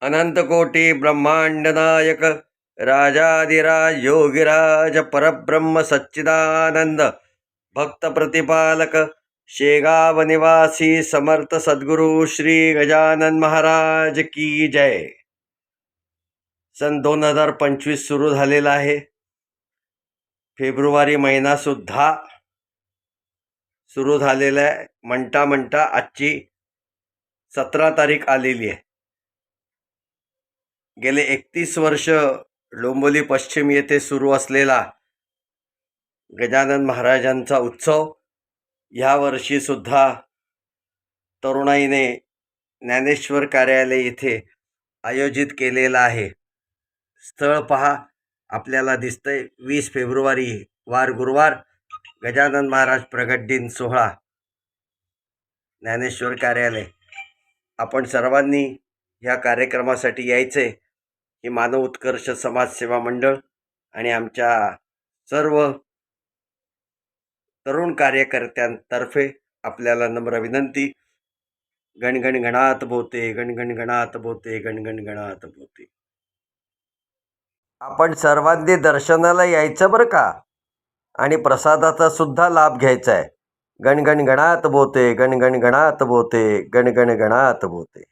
अनंतकोटी ब्रह्मांडनायक राजाधिराज योगिराज परब्रह्म सच्चिदानंद भक्त प्रतिपालक शेगाव निवासी समर्थ सद्गुरू श्री गजानन महाराज की जय. सन दोन हजार पंचवीस सुरू झालेला आहे. फेब्रुवारी महिनासुद्धा सुरू झालेला आहे. म्हणता म्हणता आजची सतरा तारीख आलेली आहे. गेले एकतीस वर्ष डोंबोली पश्चिम येथे सुरू असलेला गजानन महाराजांचा उत्सव ह्या वर्षीसुद्धा तरुणाईने ज्ञानेश्वर कार्यालय येथे आयोजित केलेला आहे. स्थळ पहा आपल्याला दिसतंय वीस फेब्रुवारी वार गुरुवार गजानन महाराज प्रगट दिन सोहळा. ज्ञानेश्वर कार्यालय. आपण सर्वांनी ह्या कार्यक्रमासाठी यायचे हे मानव उत्कर्ष समाजसेवा मंडळ आणि आमच्या सर्व तरुण कार्यकर्त्यांतर्फे आपल्याला नम्र विनंती. गणगण गणात भोवते गणगण गणात भोवते गणगण गणात भोवते. आपण सर्वांनी दर्शनाला यायचं बरं का? आणि प्रसादाचा सुद्धा लाभ घ्यायचा आहे गणगण गणात बोते गणगण गणात बोते गणगण गणात बोते